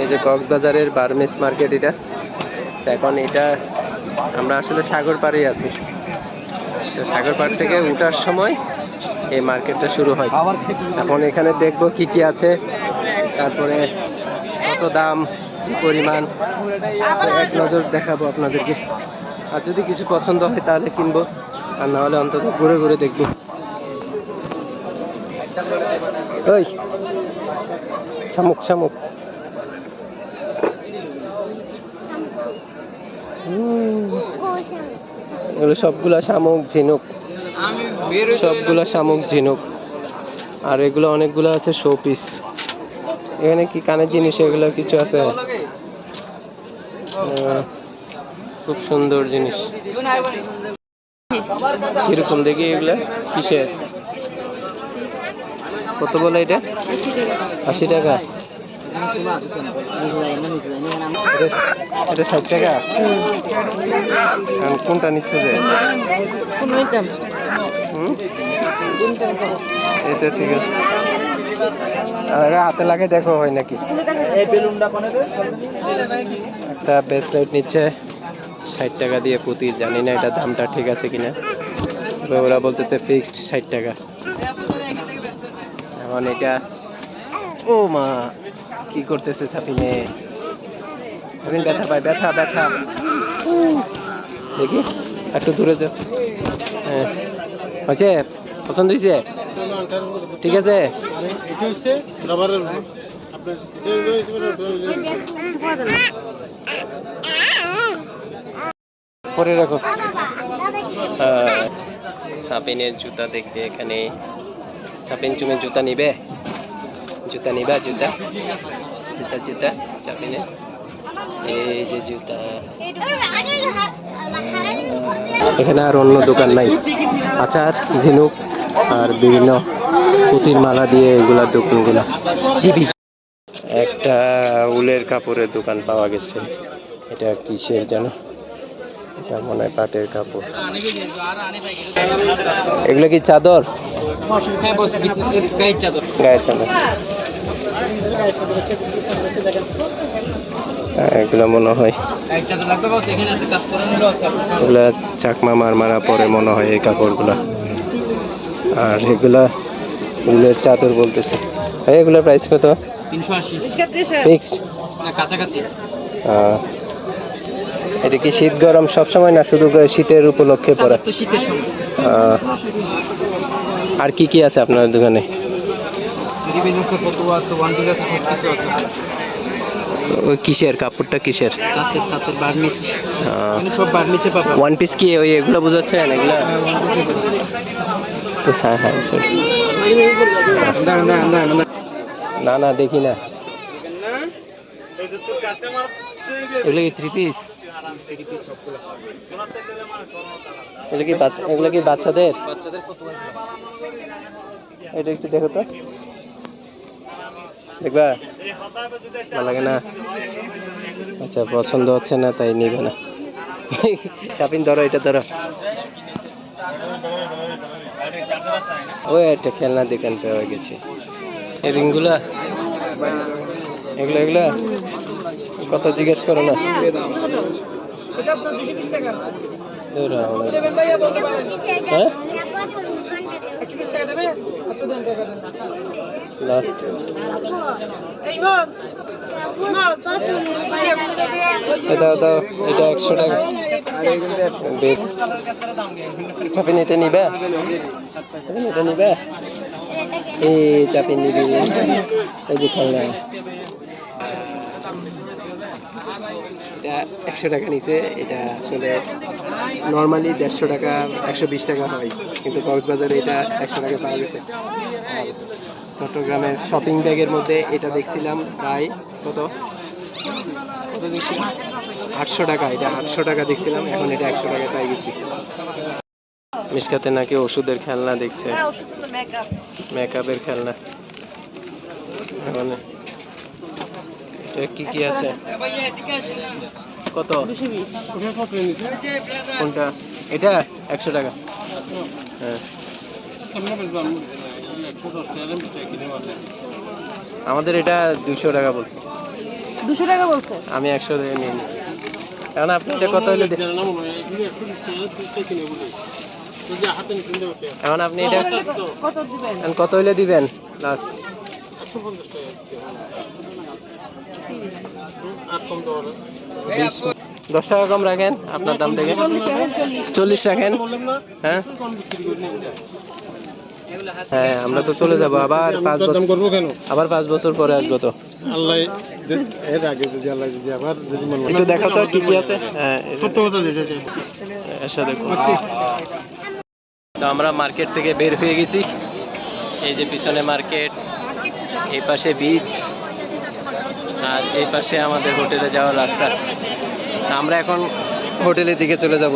এই যে কক্সবাজারের বার্মেস মার্কেট এটা। এখন এটা আমরা আসলে সাগর পাড়ে আছি। তো সাগর পাড় থেকে উঠার সময় এই মার্কেটটা শুরু হয়। এখন এখানে দেখব কি কি আছে। তারপরে কত দাম, কি পরিমাণ এক নজর দেখাবো আপনাদেরকে। আর যদি কিছু পছন্দ হয় তাহলে কিনবো, আর না হলে অন্তত ঘুরে ঘুরে দেখব। ওই, শামুক শামুক। এগুলো সবগুলা শামুক, ঝিনুক। সবগুলা শামুক, ঝিনুক। আর এগুলো অনেকগুলো আছে শো পিস এখানে কি কানের জিনিস, এগুলো কিছু আছে? খুব সুন্দর জিনিস। কীরকম দেখি এগুলা? কিসের? কত বলে এটা? আশি টাকা। এটা- ষাট টাকা? কোনটা নিচ্ছে যে? এটা ঠিক আছে। হাতে লাগে দেখো হয় নাকি? একটা ব্রেসলেট নিচ্ছে। ষাট টাকা দিয়ে প্রতি জানি না এটা দামটা ঠিক আছে কিনা। ওরা বলতেছে ফিক্সড ষাট টাকা। এখন এটা ও মা, কি করতেছে সাপিনে সাপিন ব্যথা পায়, ব্যথা ব্যথা। দেখি, একটু দূরে যাও। হ্যাঁ। হয়েছে? পছন্দ হয়েছে? ঠিক আছে। পরে রাখো। ছাপিনের জুতা দেখতে এখানে। ছাপিন চুমে জুতা নিবে? জুতা নিবা জুতা জুতা জুতা চাপিনে এই যে জুতা এখানে আর অন্য দোকান নাই। আচার ঝিনুক আর বিভিন্ন পুঁতির মালা দিয়ে এগুলার দোকানগুলা। জিবি। একটা উলের কাপড়ের দোকান পাওয়া গেছে। এটা কিসের যেন এটা মনে হয় পাটের কাপড়। এগুলো কি চাদর? গায়ের চাদর। হ্যাঁ, এগুলো মনে হয়। এগুলা চাকমা মার মারা পরে মনে হয় এই কাপড়গুলা। আর এগুলা উলের চাদর বলতেছে। এগুলোর প্রাইস কত? ফিক্সড এটা কি শীত গরম সব সময় না শুধু শীতের উপলক্ষে আহ, আর কি কি আছে আপনার দোকানে? রিবেন আছে ফতুয়া আছে ওয়ান পিস আছে সব কিছু আছে। ওই কিসের কাপড়টা কিসের? তাঁতের তাঁতের বার্মিচ এখানে সব বার্মিচে পাবে ওয়ান পিস কি ওই এগুলো বোঝাচ্ছেন এগুলো? তো হ্যাঁ হ্যাঁ। না না দেখি না। এগুলো কি থ্রি পিস এগুলো কি বাচ্চা এগুলো কি বাচ্চাদের? বাচ্চাদের এটা একটু দেখো তো। দেখবা? ভালো লাগে না? আচ্ছা পছন্দ হচ্ছে না, তাই নিবে না। শাপিং ধরো, এটা ধরো। ওই একটা খেলনা দোকান পেয়ে গেছে। এই রিংগুলা? এগুলো, এগুলা? কত জিজ্ঞেস করো না। হ্যাঁ? এটা দাও এটা একশো টাকা। চাপিন, এটা নিবে? এটা নিবে? এই চাপিন নিবি। এই যে খেলনা। এটা একশো টাকা নিছে এটা আসলে নর্মালি দেড়শো টাকা একশো বিশ টাকা হয় কিন্তু কক্সবাজারে এটা একশো টাকা পাওয়া গেছে। আর চট্টগ্রামের শপিং ব্যাগের মধ্যে এটা দেখছিলাম প্রায় কত? কত দেখছিলাম? আটশো টাকা এটা আটশো টাকা দেখছিলাম এখন এটা একশো টাকা পাই গেছি। মিসকাতে নাকি ওষুধের খেলনা দেখছে। মেকআপের খেলনা। মানে কি কি আছে? কত? কোনটা? এটা? একশো টাকা। হ্যাঁ। আমাদের এটা দুশো টাকা বলছে। দুশো টাকা বলছে? আমি একশো দিয়ে নিয়ে নিচ্ছি। এখন আপনি এটা কত হলে এখন আপনি এটা কত দিবেন? কত হইলে দিবেন? লাস্ট দশ টাকা কম রাখেন আপনার দাম থেকে চল্লিশ রাখেন। হ্যাঁ? হ্যাঁ আমরা তো চলে যাব আবার পাঁচ বছর করব কেন? আবার পাঁচ বছর পরে আসব তো। আল্লাহ এর আগে যদি আল্লাহ যদি আবার যদি একটু দেখাও তো কি কি আছে? হ্যাঁ সত্য কথা তো আমরা মার্কেট থেকে বের হয়ে গেছি। এই যে পিছনে মার্কেট। এই পাশে বিচ আর এই পাশে আমাদের হোটেলে যাওয়ার রাস্তা। আমরা এখন হোটেলের দিকে চলে যাব।